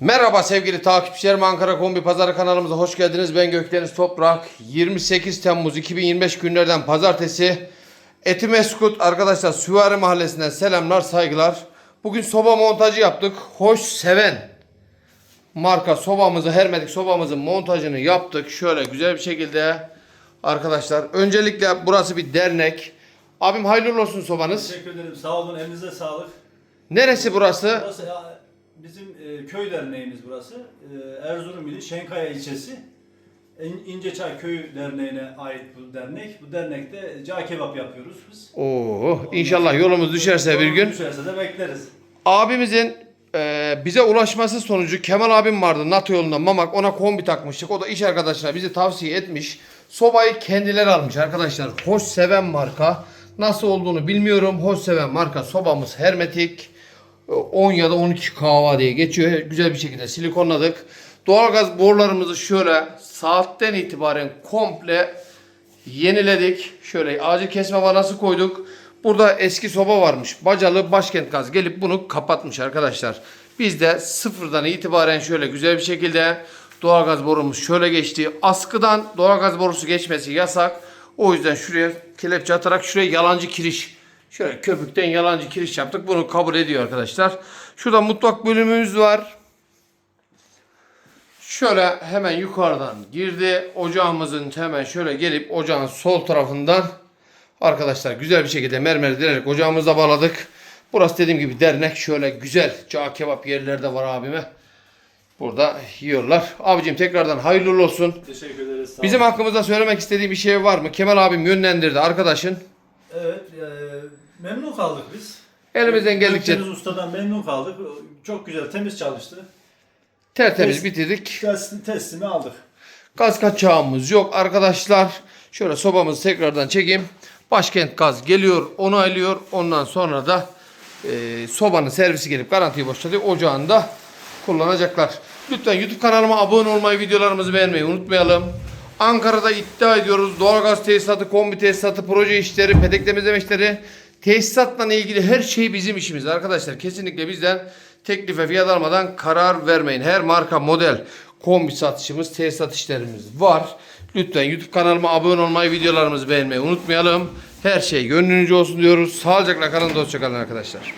Merhaba sevgili takipçilerim Ankara Kombi Pazarı kanalımıza hoş geldiniz. Ben Gökdeniz Toprak. 28 Temmuz 2025 günlerden pazartesi. Etimeskut arkadaşlar Süvari Mahallesi'nden selamlar saygılar. Bugün soba montajı yaptık. Hoş seven marka sobamızı hermetik sobamızın montajını yaptık. Şöyle güzel bir şekilde arkadaşlar. Öncelikle burası bir dernek. Abim hayırlı olsun sobanız. Teşekkür ederim. Sağ olun. Elinize sağlık. Neresi burası? Burası bizim e, köy derneğimiz burası. E, Erzurum ili Şenkaya ilçesi. İn- İnceçay Köyü Derneği'ne ait bu dernek. Bu dernekte cağ kebap yapıyoruz biz. Oo, inşallah yolumuz düşerse bir gün. Düşerse de bekleriz. Abimizin e, bize ulaşması sonucu Kemal abim vardı NATO yolunda Mamak ona kombi takmıştık. O da iş arkadaşına bizi tavsiye etmiş. Sobayı kendileri almış arkadaşlar. Hoş seven marka. Nasıl olduğunu bilmiyorum. Hoş seven marka sobamız hermetik. E, 10 ya da 12 kahva diye geçiyor. Güzel bir şekilde silikonladık. Doğalgaz borularımızı şöyle saatten itibaren komple yeniledik. Şöyle acil kesme vanası koyduk. Burada eski soba varmış. Bacalı Başkent Gaz gelip bunu kapatmış arkadaşlar. Biz de sıfırdan itibaren şöyle güzel bir şekilde doğalgaz borumuz şöyle geçti. Askıdan doğalgaz borusu geçmesi yasak. O yüzden şuraya kelepçe atarak şuraya yalancı kiriş Şöyle köpükten yalancı kiriş yaptık. Bunu kabul ediyor arkadaşlar. Şurada mutfak bölümümüz var. Şöyle hemen yukarıdan girdi. Ocağımızın hemen şöyle gelip ocağın sol tarafından arkadaşlar güzel bir şekilde mermer dilerek ocağımıza bağladık. Burası dediğim gibi dernek şöyle güzel cağ kebap yerleri de var abime. Burada yiyorlar. Abicim tekrardan hayırlı olsun. Teşekkür ederiz. Sağ Bizim hakkımızda söylemek istediği bir şey var mı? Kemal abim yönlendirdi arkadaşın. Evet. e, memnun kaldık biz. Elimizden geldikçe Gökdeniz Usta'dan memnun kaldık. Çok güzel, temiz çalıştı. tertemiz Test- bitirdik. Test- Teslimi aldık. Gaz kaçağımız yok arkadaşlar. Şöyle sobamızı tekrardan çekeyim. Başkent gaz geliyor, onaylıyor. Ondan sonra da e, sobanın servisi gelip garantiyi boşaltıyor. Ocağında kullanacaklar. Lütfen YouTube kanalıma abone olmayı, videolarımızı beğenmeyi unutmayalım. Ankara'da iddia ediyoruz. Doğalgaz tesisatı, kombi tesisatı, proje işleri, petek temizleme işleri, tesisatla ilgili her şey bizim işimiz arkadaşlar. Kesinlikle bizden teklife fiyat almadan karar vermeyin. Her marka, model, kombi satışımız, tesisat işlerimiz var. Lütfen YouTube kanalıma abone olmayı, videolarımızı beğenmeyi unutmayalım. Her şey gönlünüzce olsun diyoruz. Sağlıcakla kalın, dostça kalın arkadaşlar.